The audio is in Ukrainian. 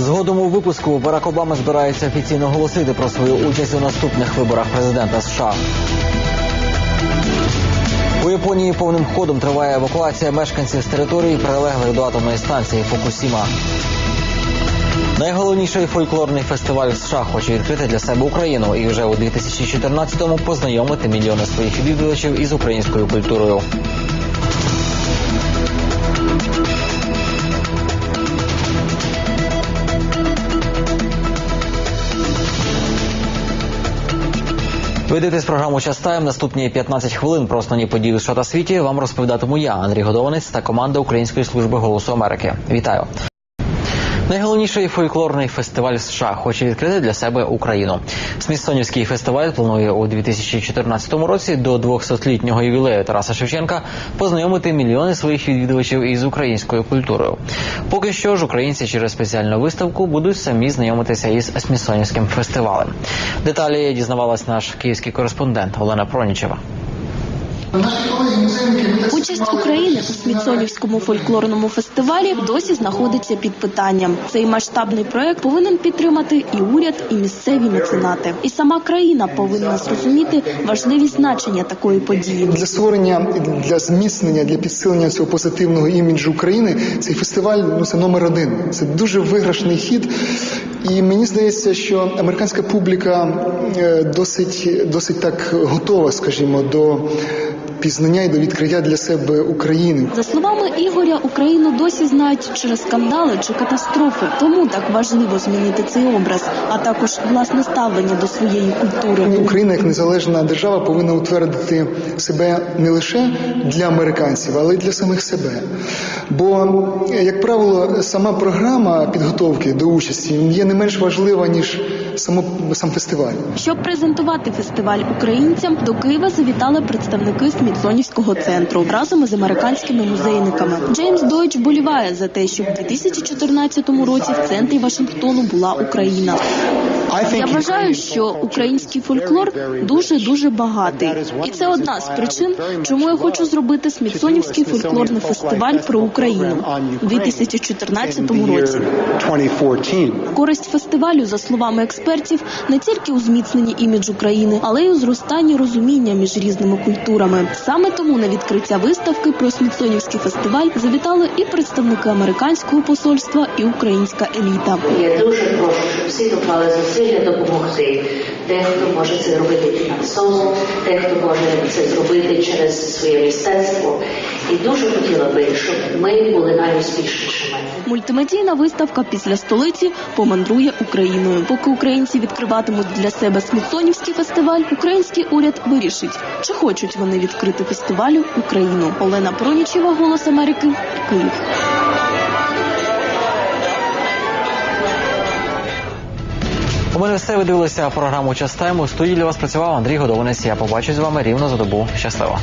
цьому випуску Барак Обама збирається офіційно оголосити про свою участь у наступних виборах президента США. У Японії повним ходом триває евакуація мешканців з території, прилеглих до атомної станції Фукусіма. Найголовніший фольклорний фестиваль в США хоче відкрити для себе Україну і вже у 2014-му познайомити мільйони своїх відвідувачів із українською культурою. Ви дивитесь програму «Час Тайм». Наступні 15 хвилин про основні події США та світі вам розповідатиму я, Андрій Годованець та команда Української служби голосу Америки. Вітаю. Найголовніший фольклорний фестиваль США хоче відкрити для себе Україну. Смітсонівський фестиваль планує у 2014 році до 200-літнього ювілею Тараса Шевченка познайомити мільйони своїх відвідувачів із українською культурою. Поки що ж українці через спеціальну виставку будуть самі знайомитися із Смітсонівським фестивалем. Деталі дізнавалась наш київський кореспондент Олена Пронічева. Участь України у Смітсонівському фольклорному фестивалі досі знаходиться під питанням. Цей масштабний проект повинен підтримати і уряд, і місцеві меценати. І сама країна повинна зрозуміти важливість значення такої події. Для створення для зміцнення для підсилення цього позитивного іміджу України цей фестиваль ну це номер один. Це дуже виграшний хід. І мені здається, що американська публіка е, досить досить так готова, скажімо, до пізнання і до відкриття для себе України. За словами Ігоря, Україну досі знають через скандали чи катастрофи. Тому так важливо змінити цей образ, а також власне ставлення до своєї культури. Україна як незалежна держава повинна утвердити себе не лише для американців, але й для самих себе. Бо, як правило, сама програма підготовки до участі є не менш важлива ніж само сам фестиваль. Щоб презентувати фестиваль українцям, до Києва завітали представники Смітсонівського центру разом із американськими музейниками. Джеймс Дойч боліває за те, що в 2014 році в центрі Вашингтону була Україна. Я вважаю, що український фольклор дуже дуже багатий, і це одна з причин, чому я хочу зробити Смітсонівський фольклорний фестиваль про Україну у 2014 році. Користь фестивалю, за словами експертів, не тільки у зміцненні іміджу країни, але й у зростанні розуміння між різними культурами. Саме тому на відкриття виставки про Смітсонівський фестиваль завітали і представники американського посольства, і українська еліта. Я дуже прошу, всі доклали зусилля допомогти. Дехто може це зробити фінансово, дехто може це зробити через своє мистецтво. І дуже хотіла би, щоб ми були найуспішнішими. Мультимедійна виставка після столиці помандрує Україною. Поки українці відкриватимуть для себе Смітсонівський фестиваль, український уряд вирішить, чи хочуть вони відкрити фестивалю Україну. Олена Пронічева, Голос Америки, Київ. У мене все ви дивилися програму «Час тайму». У студії для вас працював Андрій Годованець. Я побачусь з вами рівно за добу. Щасливо.